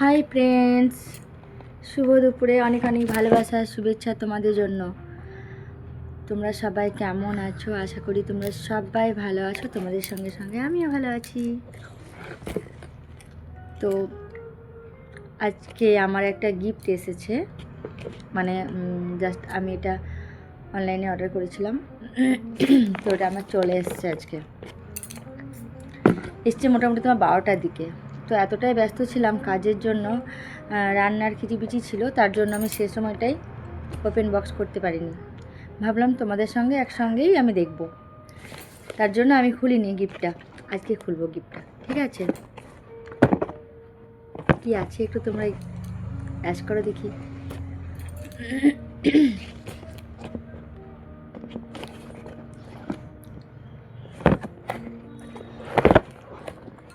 Hi friends শুভ দুপুরে অনেক অনেক ভালোবাসা, শুভেচ্ছা তোমাদের জন্য। তোমরা সবাই কেমন আছো? আশা করি তোমরা সবাই ভালো আছো। তোমাদের সঙ্গে সঙ্গে আমিও ভালো আছি। তো, আজকে আমার একটা গিফট এসেছে। মানে জাস্ট আমি এটা অনলাইনে অর্ডার করেছিলাম। তো ওটা আমার চলে এসেছে আজকে। এসছে মোটামুটি তোমার বারোটার দিকে। তো এতটাই ব্যস্ত ছিলাম কাজের জন্য রান্নার খিচিবিচি ছিল, তার জন্য আমি সে সময়টাই ওপেন বক্স করতে পারিনি। ভাবলাম তোমাদের সঙ্গে একসঙ্গেই আমি দেখব। তার জন্য আমি খুলিনি গিফটটা আজকে খুলবো গিফটটা ঠিক আছে? কি আছে একটু তোমরা অ্যাশ করো দেখি।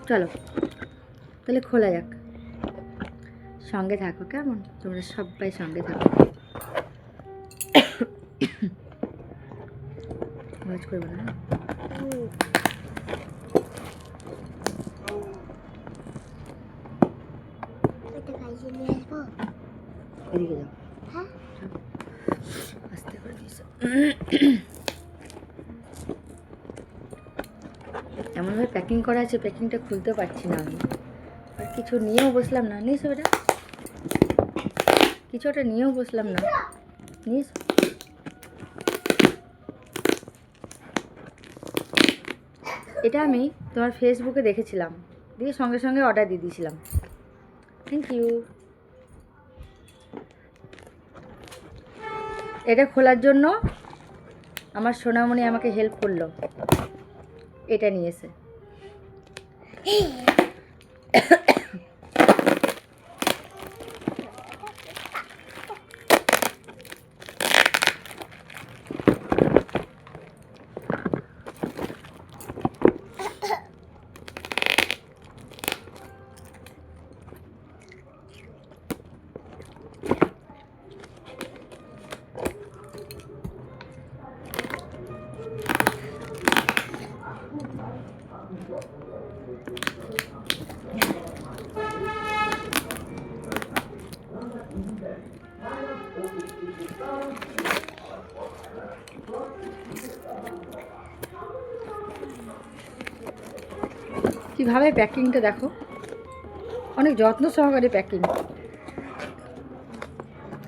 চলো। তাহলে খোলা যাক। সঙ্গে থাকো কেমন? তোমরা সবাই সঙ্গে থাকো। করব না? এদিকে যাও। আস্তে করে দিস এমনভাবে প্যাকিং করা আছে প্যাকিংটা খুলতে পারছি না আমি। কিছু নিয়েও বসলাম না। নিস ওটা। কিছু ওটা নিয়েও বসলাম না। নিস। এটা আমি তোমার ফেসবুকে দেখেছিলাম। দিয়ে সঙ্গে সঙ্গে অর্ডার দিয়ে দিয়েছিলাম। থ্যাংক ইউ এটা খোলার জন্য আমার সোনামণি আমাকে হেল্প করল। এটা নিয়েছে কীভাবে প্যাকিংটা দেখো? অনেক যত্ন সহকারে প্যাকিং।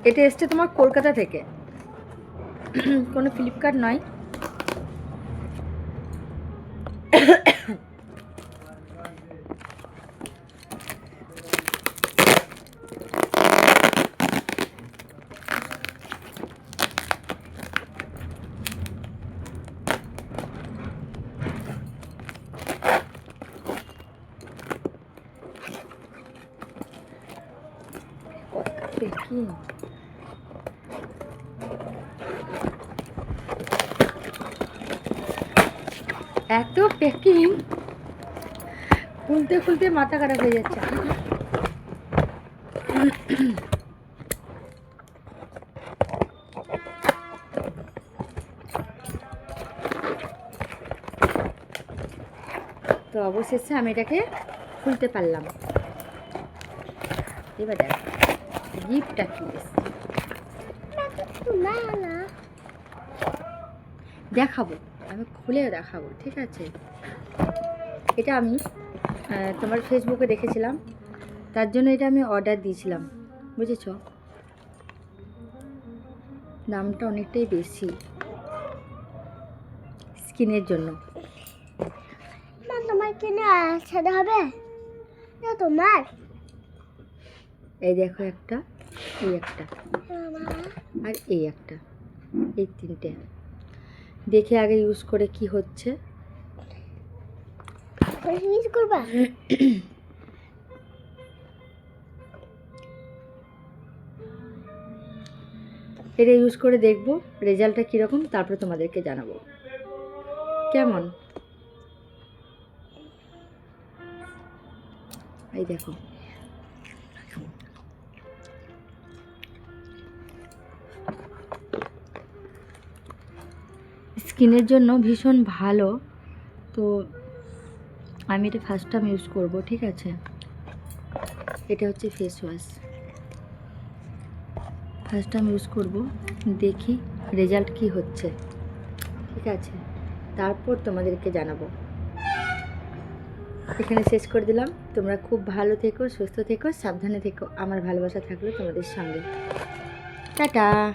এটা এসছে তোমার কলকাতা থেকে। কোনো ফ্লিপকার্ট নয়। এত প্যাকিং খুলতে খুলতে মাথা খারাপ হয়ে যাচ্ছে। তো অবশেষে আমি এটাকে খুলতে পারলাম। এবার দেখ। গিফটটা কি দেখাবো আমি খুলে দেখাবো ঠিক আছে? এটা আমি তোমার ফেসবুকে দেখেছিলাম। তার জন্য এটা আমি অর্ডার দিয়েছিলাম বুঝেছ? দামটা অনেকটাই বেশি স্কিনের জন্য। তোমার কিনে সাদা হবে? তোমার? এই দেখো একটা। এই একটা। আর এই একটা। এই তিনটে। দেখে আগে ইউজ করে কি হচ্ছে। ইউজ করবা? এটা ইউজ করে দেখব রেজাল্টটা কীরকম তারপরে তোমাদেরকে জানাব। কেমন? এই দেখো। স্কিনের জন্য ভীষণ ভালো। তো আমি এটা ফার্স্ট টাইম ইউজ করব, ঠিক আছে? এটা হচ্ছে face wash first time use করব, দেখি রেজাল্ট কি হচ্ছে। ঠিক আছে? তারপর তোমাদেরকে জানাব। এখানে শেষ করে দিলাম। তোমরা খুব ভালো থেকো, সুস্থ থেকো, সাবধানে থেকো। আমার ভালোবাসা থাকল তোমাদের সঙ্গে। টাটা!